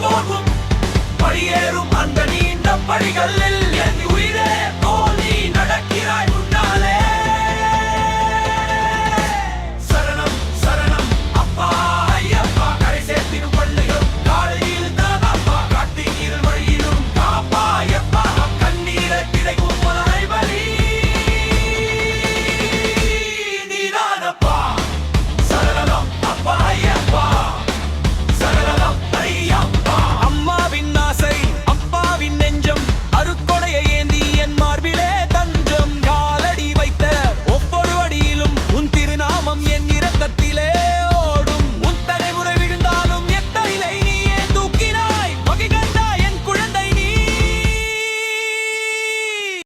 போகும் படியேறும் அந்த நீண்ட படிகள்.